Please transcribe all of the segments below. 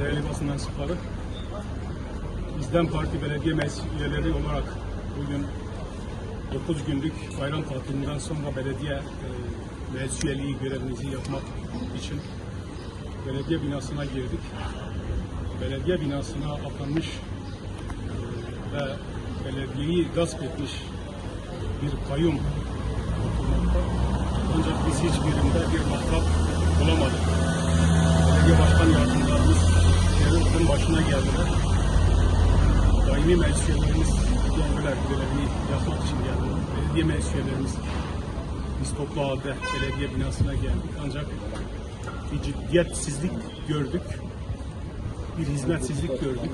değerli basın mensupları. Bizden Parti belediye meclis üyeleri olarak bugün 9 günlük bayram tatilinden sonra belediye e, meclis üyeliği görevimizi yapmak için belediye binasına girdik. Belediye binasına atanmış e, ve belediyeyi gasp etmiş bir kayyum. Ancak biz hiçbirinde bir matkap bulamadık. Başına geldiler. Daimi meclis üyelerimiz geldiler görevini yapmak için geldiler. Belediye meclis üyelerimiz biz toplu halde belediye binasına geldik. Ancak bir ciddiyetsizlik gördük. Bir hizmetsizlik gördük.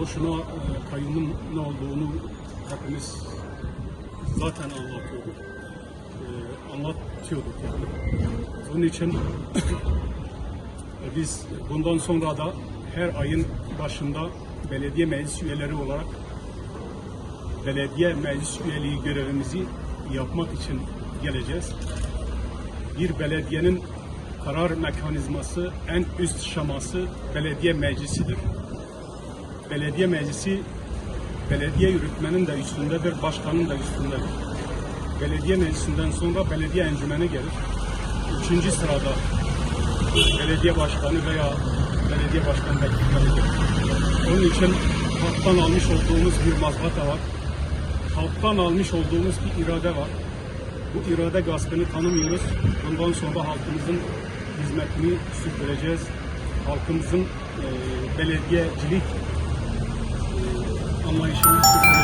Boşuna e, kayyumun ne olduğunu hepimiz zaten anlatıyorduk. E, anlatıyorduk yani. Bunun için e, biz bundan sonra da her ayın başında belediye meclis üyeleri olarak belediye meclis üyeliği görevimizi yapmak için geleceğiz. Bir belediyenin karar mekanizması en üst şaması belediye meclisidir. Belediye meclisi belediye yürütmenin de üstündedir, başkanın da üstündedir. Belediye meclisinden sonra belediye encümeni gelir. Üçüncü sırada belediye başkanı veya belediye başkan vekilleri gelir. Onun için halktan almış olduğumuz bir mazbata var. Halktan almış olduğumuz bir irade var. Bu irade gaspını tanımıyoruz. Bundan sonra halkımızın hizmetini sürdüreceğiz. Halkımızın e, belediyecilik e, anlayışını sürdüreceğiz.